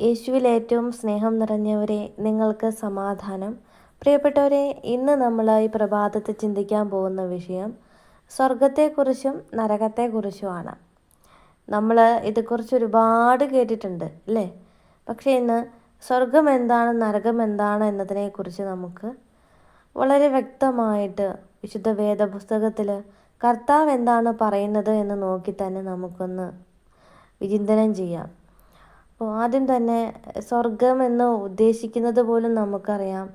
യേശുവിൽ ഏറ്റവും സ്നേഹം നിറഞ്ഞവരെ നിങ്ങൾക്ക് സമാധാനം. പ്രിയപ്പെട്ടവരെ ഇന്ന് നമ്മൾ ഈ പ്രഭാതത്തിൽ ചിന്തിക്കാൻ പോകുന്ന വിഷയം സ്വർഗത്തെക്കുറിച്ചും നരകത്തെക്കുറിച്ചുമാണ്. നമ്മൾ ഇതേക്കുറിച്ച് ഒരുപാട് കേട്ടിട്ടുണ്ട് അല്ലേ? പക്ഷേ ഇന്ന് സ്വർഗം എന്താണ് നരകം എന്താണ് എന്നതിനെക്കുറിച്ച് നമുക്ക് വളരെ വ്യക്തമായിട്ട് വിശുദ്ധ വേദപുസ്തകത്തിൽ കർത്താവ് എന്താണ് പറയുന്നത് എന്ന് നോക്കി തന്നെ നമുക്കൊന്ന് വിചിന്തനം ചെയ്യാം. അപ്പോൾ ആദ്യം തന്നെ സ്വർഗം എന്ന് ഉദ്ദേശിക്കുന്നത് പോലും നമുക്കറിയാം.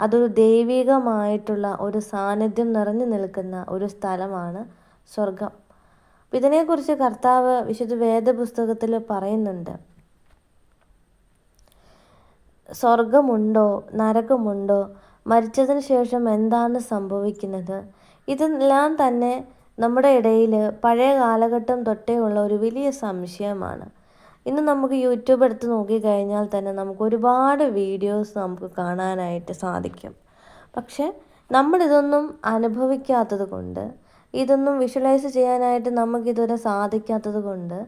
അതൊരു ദൈവികമായിട്ടുള്ള ഒരു സാന്നിധ്യം നിറഞ്ഞു നിൽക്കുന്ന ഒരു സ്ഥലമാണ് സ്വർഗം ഇതിനെക്കുറിച്ച് കർത്താവ് വിശുദ്ധ വേദപുസ്തകത്തിൽ പറയുന്നുണ്ട്. സ്വർഗമുണ്ടോ നരകമുണ്ടോ? മരിച്ചതിന് ശേഷം എന്താണ് സംഭവിക്കുന്നത്? ഇതെല്ലാം തന്നെ നമ്മുടെ ഇടയിൽ പഴയ കാലഘട്ടം തൊട്ടേ ഉള്ള ഒരു വലിയ സംശയമാണ്. ഇന്ന് നമുക്ക് യൂട്യൂബ് എടുത്ത് നോക്കിക്കഴിഞ്ഞാൽ തന്നെ നമുക്ക് ഒരുപാട് വീഡിയോസ് നമുക്ക് കാണാനായിട്ട് സാധിക്കും. പക്ഷേ നമ്മളിതൊന്നും അനുഭവിക്കാത്തത് കൊണ്ട് ഇതൊന്നും വിഷ്വലൈസ് ചെയ്യാനായിട്ട് നമുക്കിതുവരെ സാധിക്കാത്തത് കൊണ്ട്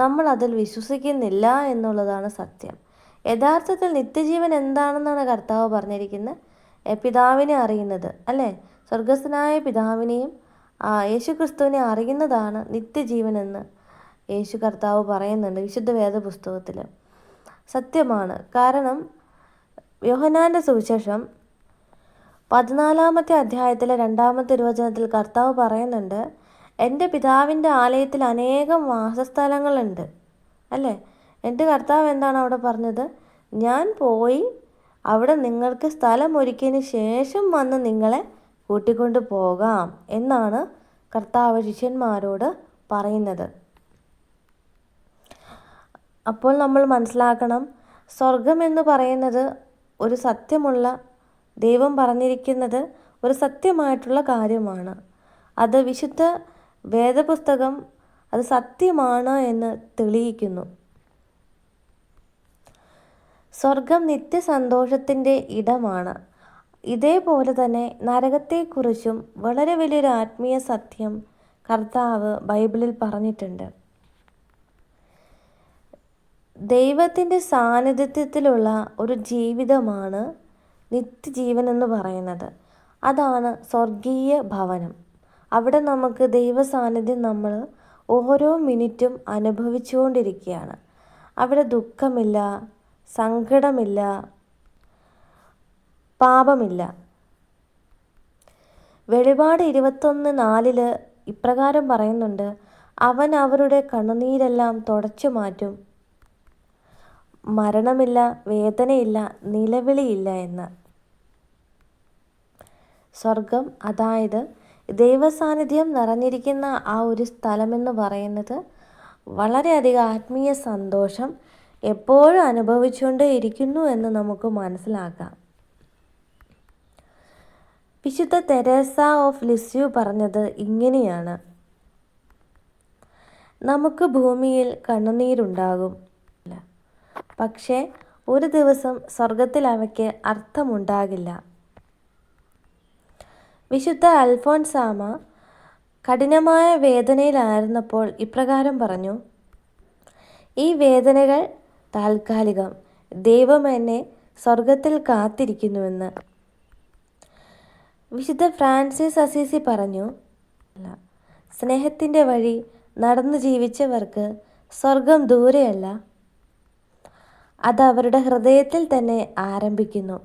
നമ്മൾ അതിൽ വിശ്വസിക്കുന്നില്ല എന്നുള്ളതാണ് സത്യം. യഥാർത്ഥത്തിൽ നിത്യജീവൻ എന്താണെന്നാണ് കർത്താവ് പറഞ്ഞിരിക്കുന്നത്? പിതാവിനെ അറിയുന്നത് അല്ലേ? സ്വർഗസ്ഥനായ പിതാവിനെയും യേശു ക്രിസ്തുവിനെ അറിയുന്നതാണ് നിത്യജീവൻ എന്ന് യേശു കർത്താവ് പറയുന്നുണ്ട് വിശുദ്ധ വേദ പുസ്തകത്തിൽ സത്യമാണ്. കാരണം യോഹനാന്റെ സുവിശേഷം പതിനാലാമത്തെ അധ്യായത്തിലെ രണ്ടാമത്തെ തിരുവചനത്തിൽ കർത്താവ് പറയുന്നുണ്ട് എന്റെ പിതാവിന്റെ ആലയത്തിൽ അനേകം വാസസ്ഥലങ്ങളുണ്ട്. അല്ലേ? എന്റെ കർത്താവ് എന്താണ് അവിടെ പറഞ്ഞത്? ഞാൻ പോയി അവിടെ നിങ്ങൾക്ക് സ്ഥലം ഒരുക്കിയതിന് ശേഷം വന്ന് നിങ്ങളെ കൂട്ടിക്കൊണ്ട് പോകാം എന്നാണ് കർത്താവ് ശിഷ്യന്മാരോട് പറയുന്നത്. അപ്പോൾ നമ്മൾ മനസ്സിലാക്കണം സ്വർഗം എന്ന് പറയുന്നത് ഒരു സത്യമുള്ള ദൈവം പറഞ്ഞിരിക്കുന്നത് ഒരു സത്യമായിട്ടുള്ള കാര്യമാണ്. അത് വിശുദ്ധ വേദപുസ്തകം അത് സത്യമാണ് എന്ന് തെളിയിക്കുന്നു. സ്വർഗം നിത്യസന്തോഷത്തിന്റെ ഇടമാണ്. ഇതേപോലെ തന്നെ നരകത്തെക്കുറിച്ചും വളരെ വലിയൊരു ആത്മീയ സത്യം കർത്താവ് ബൈബിളിൽ പറഞ്ഞിട്ടുണ്ട്. ദൈവത്തിന്റെ സാന്നിധ്യത്തിലുള്ള ഒരു ജീവിതമാണ് നിത്യജീവൻ എന്ന് പറയുന്നത്. അതാണ് സ്വർഗീയ ഭവനം. അവിടെ നമുക്ക് ദൈവ സാന്നിധ്യം നമ്മൾ ഓരോ മിനിറ്റും അനുഭവിച്ചുകൊണ്ടിരിക്കുകയാണ്. അവിടെ ദുഃഖമില്ല സങ്കടമില്ല പാപമില്ല. വെളിപാട് ഇരുപത്തൊന്ന് നാലിൽ ഇപ്രകാരം പറയുന്നുണ്ട് അവൻ അവരുടെ കണ്ണുനീരെല്ലാം തുടച്ചു മാറ്റും മരണമില്ല വേദനയില്ല നിലവിളിയില്ല എന്ന്. സ്വർഗം അതായത് ദൈവസാന്നിധ്യം നിറഞ്ഞിരിക്കുന്ന ആ ഒരു സ്ഥലമെന്ന് പറയുന്നത് വളരെയധികം ആത്മീയ സന്തോഷം എപ്പോഴും അനുഭവിച്ചുകൊണ്ടേ ഇരിക്കുന്നു എന്ന് നമുക്ക് മനസ്സിലാക്കാം. വിശുദ്ധ തെരേസ ഓഫ് ലിസ്യു പറഞ്ഞത് ഇങ്ങനെയാണ്. നമുക്ക് ഭൂമിയിൽ കണ്ണുനീരുണ്ടാകും. പക്ഷേ ഒരു ദിവസം സ്വർഗത്തിൽ അവയ്ക്ക് അർത്ഥമുണ്ടാകില്ല. വിശുദ്ധ അൽഫോൻസാമ കഠിനമായ വേദനയിലായിരുന്നപ്പോൾ ഇപ്രകാരം പറഞ്ഞു ഈ വേദനകൾ താൽക്കാലികം. ദൈവം എന്നെ സ്വർഗത്തിൽ കാത്തിരിക്കുന്നുവെന്ന്. വിശുദ്ധ ഫ്രാൻസിസ് അസീസി പറഞ്ഞു സ്നേഹത്തിന്റെ വഴി നടന്നു ജീവിച്ചവർക്ക് സ്വർഗം ദൂരെയല്ല. അത് അവരുടെ ഹൃദയത്തിൽ തന്നെ ആരംഭിക്കുന്നു.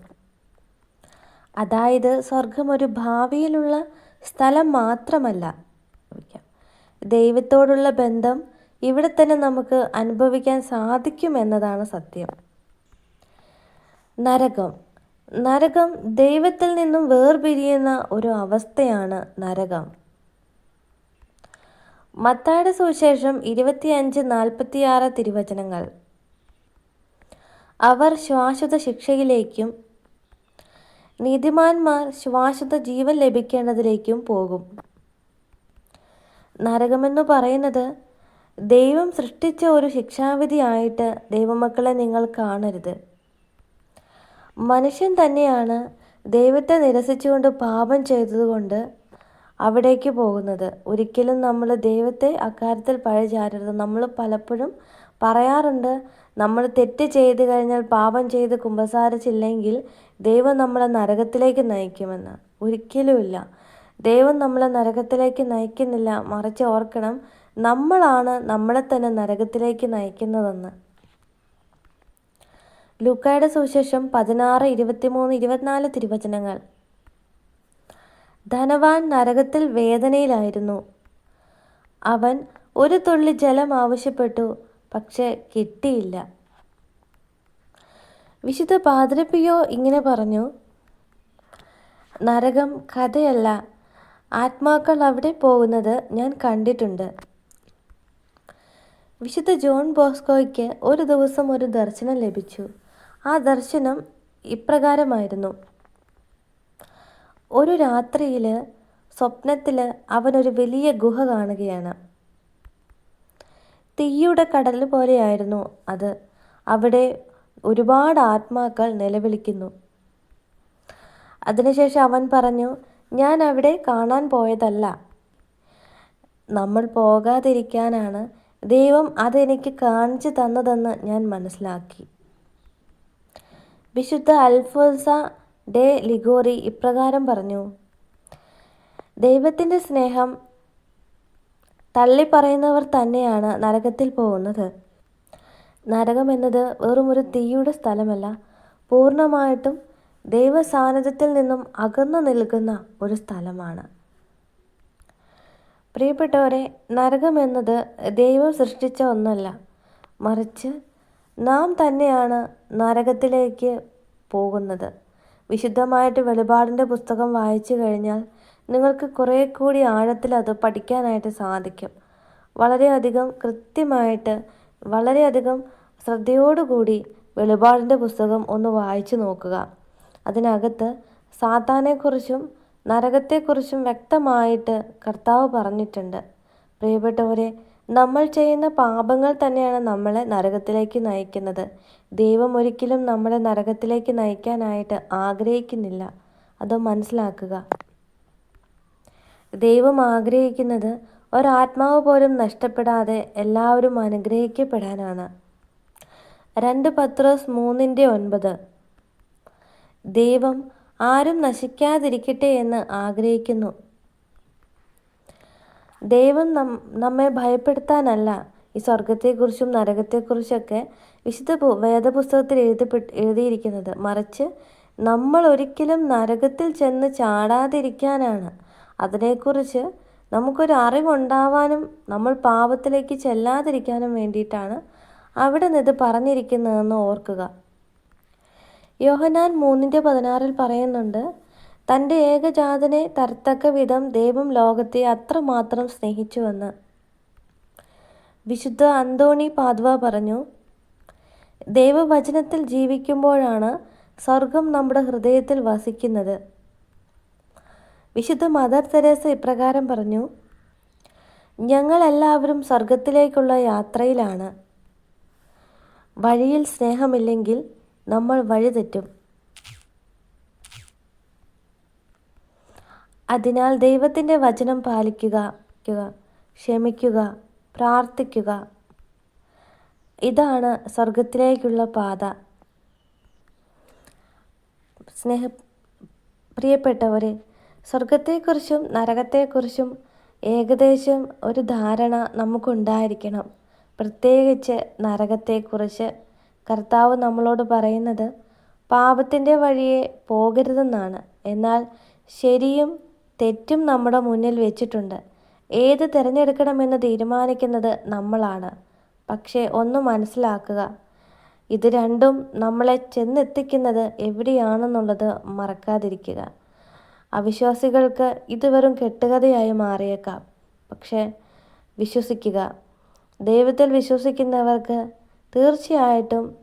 അതായത് സ്വർഗം ഒരു ഭാവിയിലുള്ള സ്ഥലം മാത്രമല്ല. ദൈവത്തോടുള്ള ബന്ധം ഇവിടെ തന്നെ നമുക്ക് അനുഭവിക്കാൻ സാധിക്കും എന്നതാണ് സത്യം. നരകം. നരകം ദൈവത്തിൽ നിന്നും വേർപിരിയുന്ന ഒരു അവസ്ഥയാണ് നരകം. മത്തായുടെ സുവിശേഷം ഇരുപത്തിയഞ്ച് നാൽപ്പത്തിയാറ് തിരുവചനങ്ങൾ. അവർ ശ്വാശ്വത ശിക്ഷയിലേക്കും നീതിമാന്മാർ ശ്വാശ്വത ജീവൻ ലഭിക്കേണ്ടതിലേക്കും പോകും. നരകമെന്ന് പറയുന്നത് ദൈവം സൃഷ്ടിച്ച ഒരു ശിക്ഷാവിധിയായിട്ട് ദൈവമക്കളെ നിങ്ങൾ കാണരുത്. മനുഷ്യൻ തന്നെയാണ് ദൈവത്തെ നിരസിച്ചുകൊണ്ട് പാപം ചെയ്തതുകൊണ്ട് അവിടേക്ക് പോകുന്നത്. ഒരിക്കലും നമ്മൾ ദൈവത്തെ അക്കാര്യത്തിൽ പഴചാരരുത്. നമ്മൾ പലപ്പോഴും പറയാറുണ്ട് നമ്മൾ തെറ്റ് ചെയ്തു കഴിഞ്ഞാൽ പാപം ചെയ്ത് കുമ്പസാരിച്ചില്ലെങ്കിൽ ദൈവം നമ്മളെ നരകത്തിലേക്ക് നയിക്കുമെന്ന്. ഒരിക്കലുമില്ല. ദൈവം നമ്മളെ നരകത്തിലേക്ക് നയിക്കുന്നില്ല. മറിച്ച് ഓർക്കണം നമ്മളാണ് നമ്മളെ തന്നെ നരകത്തിലേക്ക് നയിക്കുന്നതെന്ന്. ലൂക്കായുടെ സുവിശേഷം പതിനാറ് ഇരുപത്തിമൂന്ന് ഇരുപത്തിനാല് തിരുവചനങ്ങൾ. ധനവാൻ നരകത്തിൽ വേദനയിലായിരുന്നു. അവൻ ഒരു തുള്ളി ജലം ആവശ്യപ്പെട്ടു. പക്ഷെ കിട്ടിയില്ല. വിശുദ്ധ പാതിരപ്പിയോ ഇങ്ങനെ പറഞ്ഞു നരകം കഥയല്ല. ആത്മാക്കൾ അവിടെ പോകുന്നത് ഞാൻ കണ്ടിട്ടുണ്ട്. വിശുദ്ധ ജോൺ ബോസ്കോയ്ക്ക് ഒരു ദിവസം ഒരു ദർശനം ലഭിച്ചു. ആ ദർശനം ഇപ്രകാരമായിരുന്നു. ഒരു രാത്രിയിൽ സ്വപ്നത്തിൽ അവനൊരു വലിയ ഗുഹ കാണുകയാണ്. തീയുടെ കടൽ പോലെയായിരുന്നു അത്. അവിടെ ഒരുപാട് ആത്മാക്കൾ നിലവിളിക്കുന്നു. അതിനുശേഷം അവൻ പറഞ്ഞു ഞാൻ അവിടെ കാണാൻ പോയതല്ല. നമ്മൾ പോകാതിരിക്കാനാണ് ദൈവം അതെനിക്ക് കാണിച്ചു തന്നതെന്ന് ഞാൻ മനസ്സിലാക്കി. വിശുദ്ധ അൽഫോൻസ ഡെ ലിഗോറി ഇപ്രകാരം പറഞ്ഞു ദൈവത്തിന്റെ സ്നേഹം തള്ളിപ്പറയുന്നവർ തന്നെയാണ് നരകത്തിൽ പോകുന്നത്. നരകം എന്നത് വെറും ഒരു തീയുടെ സ്ഥലമല്ല. പൂർണമായിട്ടും ദൈവസാന്നിധ്യത്തിൽ നിന്നും അകന്നു നിൽക്കുന്ന ഒരു സ്ഥലമാണ്. പ്രിയപ്പെട്ടവരെ നരകം എന്നത് ദൈവം സൃഷ്ടിച്ച ഒന്നല്ല. മറിച്ച് നാം തന്നെയാണ് നരകത്തിലേക്ക് പോകുന്നത്. വിശുദ്ധമായിട്ട് വെളിപാടിന്റെ പുസ്തകം വായിച്ചു കഴിഞ്ഞാൽ നിങ്ങൾക്ക് കുറേ കൂടി ആഴത്തിൽ അത് പഠിക്കാനായിട്ട് സാധിക്കും. വളരെയധികം കൃത്യമായിട്ട് വളരെയധികം ശ്രദ്ധയോടുകൂടി വെളിപാടിന്റെ പുസ്തകം ഒന്ന് വായിച്ചു നോക്കുക. അതിനകത്ത് സാത്താനെക്കുറിച്ചും നരകത്തെക്കുറിച്ചും വ്യക്തമായിട്ട് കർത്താവ് പറഞ്ഞിട്ടുണ്ട്. പ്രിയപ്പെട്ടവരെ നമ്മൾ ചെയ്യുന്ന പാപങ്ങൾ തന്നെയാണ് നമ്മളെ നരകത്തിലേക്ക് നയിക്കുന്നത്. ദൈവം ഒരിക്കലും നമ്മളെ നരകത്തിലേക്ക് നയിക്കാനായിട്ട് ആഗ്രഹിക്കുന്നില്ല. അത് മനസ്സിലാക്കുക. ദൈവം ആഗ്രഹിക്കുന്നത് ഒരാത്മാവ് പോലും നഷ്ടപ്പെടാതെ എല്ലാവരും അനുഗ്രഹിക്കപ്പെടാനാണ്. രണ്ട് പത്രോസ് മൂന്നിന്റെ ഒൻപത്. ദൈവം ആരും നശിക്കാതിരിക്കട്ടെ എന്ന് ആഗ്രഹിക്കുന്നു. ദൈവം നമ്മെ ഭയപ്പെടുത്താനല്ല ഈ സ്വർഗത്തെക്കുറിച്ചും നരകത്തെക്കുറിച്ചൊക്കെ വിശുദ്ധ വേദപുസ്തകത്തിൽ എഴുതപ്പെട്ട് എഴുതിയിരിക്കുന്നത്. മറിച്ച് നമ്മൾ ഒരിക്കലും നരകത്തിൽ ചെന്ന് ചാടാതിരിക്കാനാണ്. അതിനെക്കുറിച്ച് നമുക്കൊരു അറിവുണ്ടാവാനും നമ്മൾ പാപത്തിലേക്ക് ചെല്ലാതിരിക്കാനും വേണ്ടിയിട്ടാണ് അവിടെ നിന്ന് ഇത് പറഞ്ഞിരിക്കുന്നതെന്ന് ഓർക്കുക. യോഹനാൻ മൂന്നിന്റെ പതിനാറിൽ പറയുന്നുണ്ട് തന്റെ ഏകജാതനെ തരത്തക്ക വിധം ദൈവം ലോകത്തെ അത്രമാത്രം സ്നേഹിച്ചുവെന്ന്. വിശുദ്ധ അന്തോണി പാദ്വ പറഞ്ഞു ദൈവവചനത്തിൽ ജീവിക്കുമ്പോഴാണ് സ്വർഗം നമ്മുടെ ഹൃദയത്തിൽ വസിക്കുന്നത്. വിശുദ്ധ മദർ തെരേസ ഇപ്രകാരം പറഞ്ഞു ഞങ്ങളെല്ലാവരും സ്വർഗത്തിലേക്കുള്ള യാത്രയിലാണ്. വഴിയിൽ സ്നേഹമില്ലെങ്കിൽ നമ്മൾ വഴിതെറ്റും അതിനാൽ ദൈവത്തിന്റെ വചനം പാലിക്കുക ക്ഷമിക്കുക പ്രാർത്ഥിക്കുക. ഇതാണ് സ്വർഗത്തിലേക്കുള്ള പാത. സ്നേഹ പ്രിയപ്പെട്ടവരെ സ്വർഗത്തെക്കുറിച്ചും നരകത്തെക്കുറിച്ചും ഏകദേശം ഒരു ധാരണ നമുക്കുണ്ടായിരിക്കണം. പ്രത്യേകിച്ച് നരകത്തെക്കുറിച്ച് കർത്താവ് നമ്മളോട് പറയുന്നത് പാപത്തിന്റെ വഴിയെ പോകരുതെന്നാണ്. എന്നാൽ ശരിയും തെറ്റും നമ്മുടെ മുന്നിൽ വെച്ചിട്ടുണ്ട്. ഏത് തിരഞ്ഞെടുക്കണമെന്ന് തീരുമാനിക്കുന്നത് നമ്മളാണ്. പക്ഷേ ഒന്ന് മനസ്സിലാക്കുക. ഇത് രണ്ടും നമ്മളെ ചെന്നെത്തിക്കുന്നത് എവിടെയാണെന്നുള്ളത് മറക്കാതിരിക്കുക. അവിശ്വാസികൾക്ക് ഇത് വെറും കെട്ടുകഥയായി മാറിയേക്കാം. പക്ഷെ വിശ്വസിക്കുക. ദൈവത്തിൽ വിശ്വസിക്കുന്നവർക്ക് തീർച്ചയായിട്ടും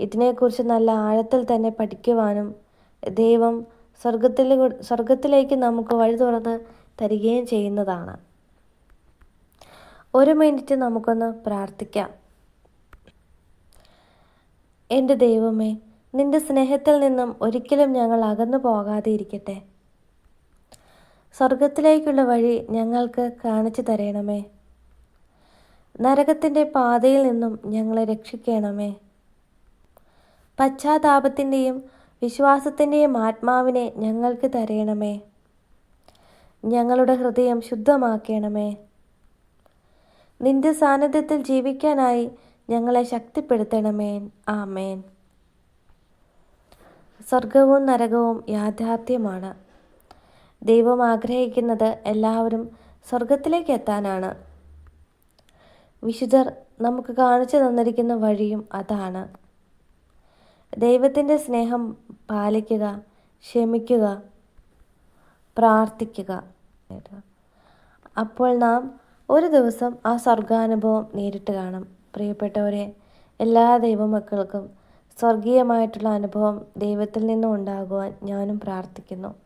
ഇതിനെക്കുറിച്ച് നല്ല ആഴത്തിൽ തന്നെ പഠിക്കുവാനും ദൈവം സ്വർഗത്തിൽ സ്വർഗത്തിലേക്ക് നമുക്ക് വഴി തുറന്ന് തരികയും ചെയ്യുന്നതാണ്. ഒരു മിനിറ്റ് നമുക്കൊന്ന് പ്രാർത്ഥിക്കാം. എന്റെ ദൈവമേ നിന്റെ സ്നേഹത്തിൽ നിന്നും ഒരിക്കലും ഞങ്ങൾ അകന്നു പോകാതെ ഇരിക്കട്ടെ സ്വർഗത്തിലേക്കുള്ള വഴി ഞങ്ങൾക്ക് കാണിച്ചു തരണമേ. നരകത്തിന്റെ പാതയിൽ നിന്നും ഞങ്ങളെ രക്ഷിക്കണമേ. പശ്ചാത്താപത്തിന്റെയും വിശ്വാസത്തിന്റെയും ആത്മാവിനെ ഞങ്ങൾക്ക് തരയണമേ ഞങ്ങളുടെ ഹൃദയം ശുദ്ധമാക്കണമേ. നിന്റെ സാന്നിധ്യത്തിൽ ജീവിക്കാനായി ഞങ്ങളെ ശക്തിപ്പെടുത്തണമേ. ആമേൻ. സ്വർഗവും നരകവും യാഥാർത്ഥ്യമാണ്. ദൈവം ആഗ്രഹിക്കുന്നത് എല്ലാവരും സ്വർഗത്തിലേക്ക് എത്താനാണ്. വിശുദ്ധർ നമുക്ക് കാണിച്ചു തന്നിരിക്കുന്ന വഴിയും അതാണ്. ദൈവത്തിന്റെ സ്നേഹം പാലിക്കുക ക്ഷമിക്കുക പ്രാർത്ഥിക്കുക. അപ്പോൾ നാം ഒരു ദിവസം ആ സ്വർഗാനുഭവം നേരിട്ട് കാണും. പ്രിയപ്പെട്ടവരെ എല്ലാ ദൈവമക്കൾക്കും സ്വർഗീയമായിട്ടുള്ള അനുഭവം ദൈവത്തിൽ നിന്നും ഉണ്ടാകുവാൻ ഞാനും പ്രാർത്ഥിക്കുന്നു.